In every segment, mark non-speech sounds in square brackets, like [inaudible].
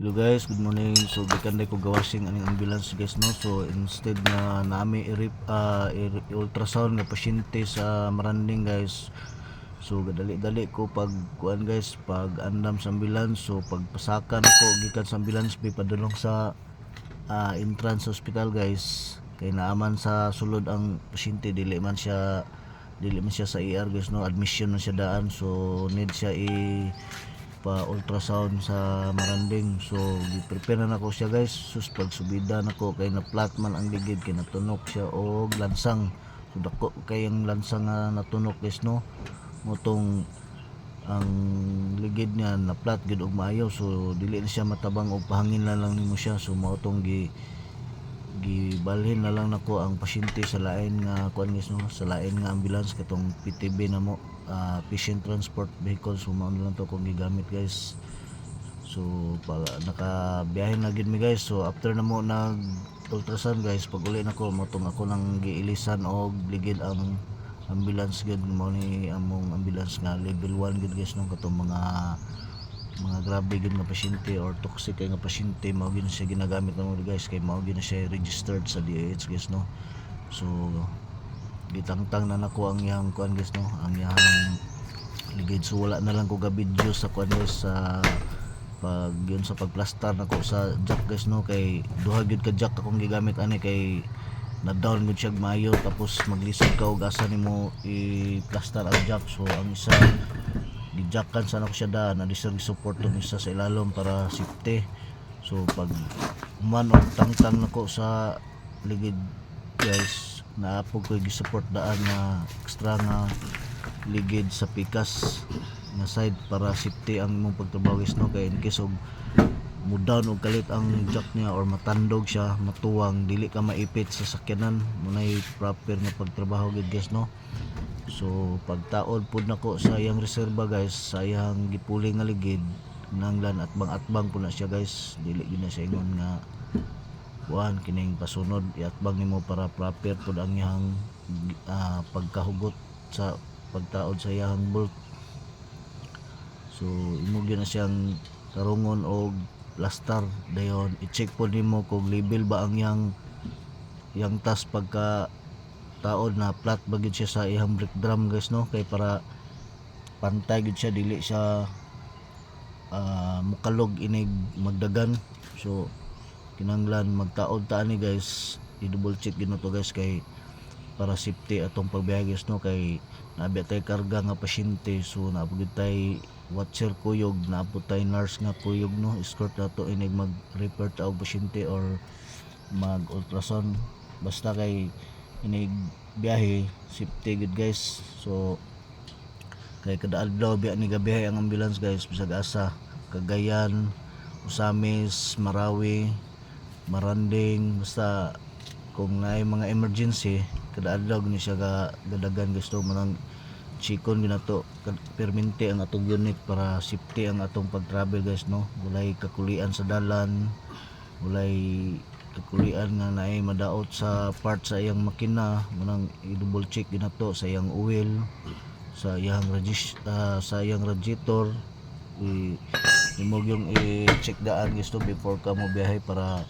Hello guys, good morning. So gikan ko gawasing aning ambulance guys no. So instead na nami i-rip ah, i- ultrasound nga pasyente sa Maranding guys. So gadali-dali ko pag kuan guys, pag andam sa ambulance. So pagpasakan ko gikan sa ambulance bi padulong sa ah, entrance hospital guys. Kay naaman sa sulod ang pasyente dili man siya dili man siya sa ER guys no. Admission man siya daan. So need siya i pa ultrasound sa Maranding. So gi-prepare na nako siya guys. Sus pag subida nako kay na flat man ang ligid kay natunok siya. Og lansang. So dako kay ang lansang nga natunok guys no? Motong ang ligid niya na flat gid og maayo. So dili na siya matabang og pahangin na lang nimo siya. So mao tong gi gibalhin na lang nako ang pasyente sa lain nga kuan guys no? Sa lain nga ambulance katong PTB na mo ah, patient transport vehicle so mao na lang to kung gigamit guys. So pag nakabiyahe na gid mi guys. So after na mo nag ultrasound guys pag uli na ko mo tong ako nang giilisan og ligid ang ambulance gid. Mo ni among ambulance nga level 1 gid guys no katong mga mga grabe gid nga pasyente or toxic kay nga pasyente mao gid siya ginagamit na mo guys. Kay mao gid siya registered sa DH guys no? So gitangtang na nako ang yang kuan guys no? Ang yang ligid. So wala na lang ko ga video sa kuan guys sa pag yun sa pagplastar nako sa jack guys no? Kay duha gyud ka jack akong gigamit ani kay na down gud siya maayo tapos maglisod ka og asa nimo i-plaster ang jack. So ang isa gijackan sa nako siya da na disag support tong isa sa ilalom para safety so pag man og tangtang nako sa ligid guys naapog ko gi-support daan na extra nga ligid sa pikas nga side para safety ang imong pagtrabaho guys no? Kay in case og mo down og kalit ang jack niya or matandog siya matuwang dili ka maipit sa sakyanan. Munay proper nga pagtrabaho gid guys no? So pagtaod pud nako sa iyang reserba guys sa iyang gipuli nga ligid nanglan at bang atbang pud na siya guys. Dili gyud na siya ingon nga kuan kining pasunod iatbang nimo para proper pud ang iyang ah, pagkahugot sa pagtaod sa iyang bolt. So imo na siyang tarungon og plaster dayon i-check po nimo kung level ba ang yang yang tas pagka taod na flat ba siya sa iyang brake drum guys no? Kay para pantay gyud siya dili siya ah, mukalog inig magdagan. So kinanglan magtaod ta ni guys. I-double check gid to guys kay para safety atong pagbiyahe guys no? Kay nabi tay karga nga pasyente so naapod tay watcher kuyog naapod tay nurse nga kuyog no? Escort nato inig mag repair ta og pasyente or mag ultrasound basta kay inig biyahe safety gud guys. So kay kada adlaw biya ni gabiyahe ang ambulance guys. Bisag asa Cagayan Usamis Marawi Maranding basta kung naay mga emergency kada adlaw ni siya ga gadagan gusto mo nang chikon ginato permente ang atong unit para safety ang atong pag-travel guys no? Walay kakulian sa dalan walay kakulian nga naay madaot sa part sa iyang makina munang i-double check ginato sa iyang oil sa iyang regis ah, sa iyang radiator. I imog yung i-check daan gusto before ka mo biyahe para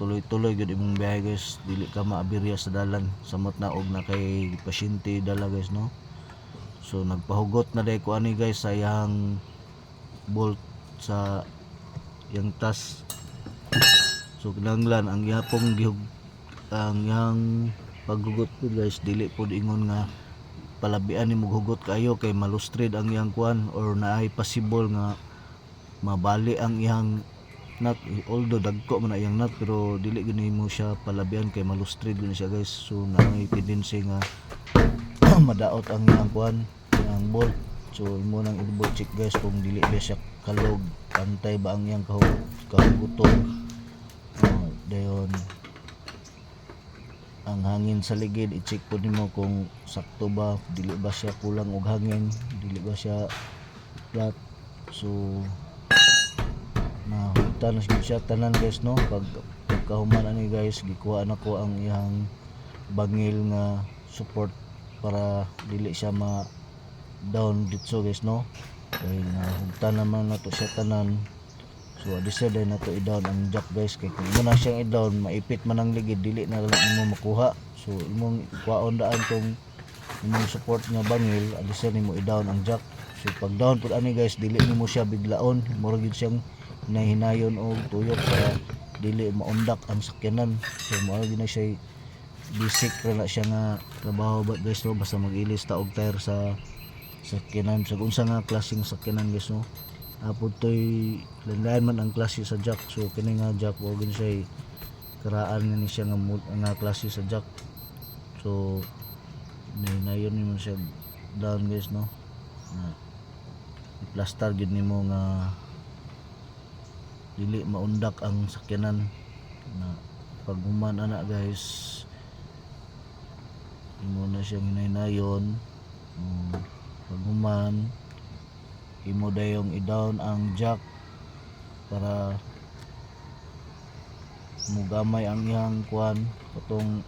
tuloy-tuloy gud imong biyahe guys. Dili ka maabirya sa dalan. Samot na og na kay pasyente dala guys no? So nagpahugot na day ko ani guys sa iyang bolt sa yang tas. So kinanglan ang yapong gihug ang yang paghugot po guys dili po ingon nga palabian ni hugot kayo kay malustrid ang iyang kuan or naay possible nga mabali ang iyang nut although dagko man iyang nut pero dili gani mo siya palabian kay malustrid gani siya guys. So naay tendency nga [clears throat] madaot ang iyang kuan ang bolt so imo nang i-double check guys kung dili ba siya kalog pantay ba ang iyang kahugot kahugutong uh, dayon. Ang hangin sa ligid i-check po nimo kung sakto ba dili ba siya kulang og hangin dili ba siya flat. So na tanas gid siya tanan guys no? Pag pagkahuman ani guys gikuha na ko ang iyang bangil nga support para dili siya ma down dito guys no? Kay nahugtan naman na to siya tanan. So decide na to i-down ang jack guys. Kay kung mo na siyang i-down maipit man ang ligid dili na lang mo makuha. So imong kuhaon daan tong imong support nga bangil adisa nimo i-down ang jack. So pag down pud ani guys dili nimo siya biglaon. Mura gyud siyang hinahinayon og tuyok para dili maundak ang sakyanan. So gyud na siya basic ra na siya nga trabaho. Ba guys no basta mag-ilis ta og tire sa sakyanan. Sa unsa nga klaseng sakyanan guys no apod toy landayan man ang klase sa jack. So kini nga jack o gani siya karaan ni siya nga, nga klase sa jack. So nayon ni mo siya down guys no. Na plaster gid nimo nga dili maundak ang sakyanan. Na pag human ana guys. Imo na siya hinaynayon. Um, pag human imo dayong i-down ang jack para mugamay ang iyang kuan katong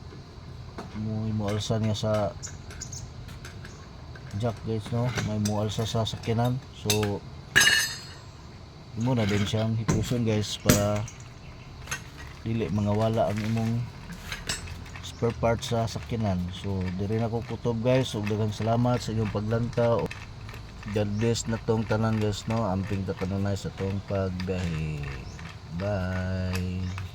mo imo alsa niya sa jack guys no? May mo alsa sa sakyanan. So imo na din siyang hipuson guys para dili mga wala ang imong spare parts sa sakyanan. So diri na ko kutob guys. Ug daghang salamat sa inyong paglantaw God bless na tong tanan guys no? Amping ta kanunay sa tong pagbiyahe. Bye